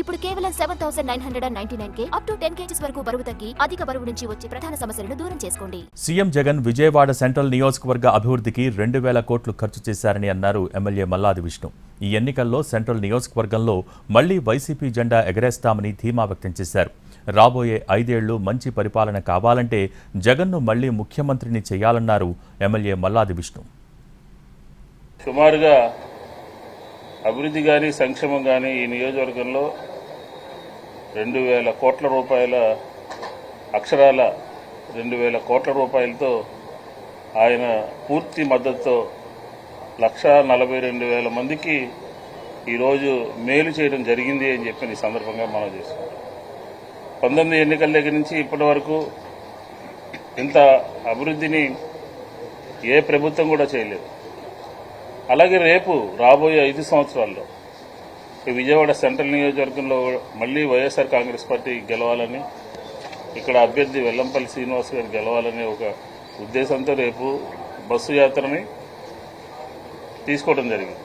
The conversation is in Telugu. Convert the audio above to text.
ఇప్పుడు కేవలం seven thousand nine hundred and ninety nine K up to ten kgs వరకు బరువు తగ్గి అధిక బరువు నుంచి వచ్చే ప్రధాన సమస్యలను దూరం చేసుకోండి. సీఎం జగన్ విజయవాడ సెంట్రల్ నియోజకవర్గ అభివృద్ధికి రెండు వేల కోట్లు ఖర్చు చేశారని అన్నారు ఎమ్మెల్యే మల్లాది విష్ణు. ఈ ఎన్నికల్లో సెంట్రల్ నియోజకవర్గంలో మళ్ళీ వైసీపీ జెండా ఎగరేస్తామని ధీమా వ్యక్తం చేశారు. రాబోయే ఐదేళ్ళు మంచి పరిపాలన కావాలంటే జగన్ను మళ్ళీ ముఖ్యమంత్రిని చేయాలన్నారు ఎమ్మెల్యే మల్లాది విష్ణు. సుమారుగా అభివృద్ధి కానీ సంక్షేమం కానీ ఈ నియోజకవర్గంలో రెండు వేల కోట్ల రూపాయల అక్షరాల రెండు వేల కోట్ల రూపాయలతో ఆయన పూర్తి మద్దతుతో లక్ష నలభై రెండు వేల మందికి ఈరోజు మేలు చేయడం జరిగింది అని చెప్పి ఈ సందర్భంగా మనం చేసుకుంటాం. పంతొమ్మిది ఎన్నికల దగ్గర నుంచి ఇప్పటి వరకు ఇంత అభివృద్ధిని ఏ ప్రభుత్వం కూడా చేయలేదు. అలాగే రేపు రాబోయే ఐదు సంవత్సరాల్లో విజయవాడ సెంట్రల్ నియోజకవర్గంలో మళ్ళీ వైఎస్ఆర్ కాంగ్రెస్ పార్టీ గెలవాలని ఇక్కడ అభ్యర్థి వెల్లంపల్లి శ్రీనివాస్ గారు గెలవాలనే ఒక ఉద్దేశంతో రేపు బస్సు యాత్రని తీసుకోవడం జరిగింది.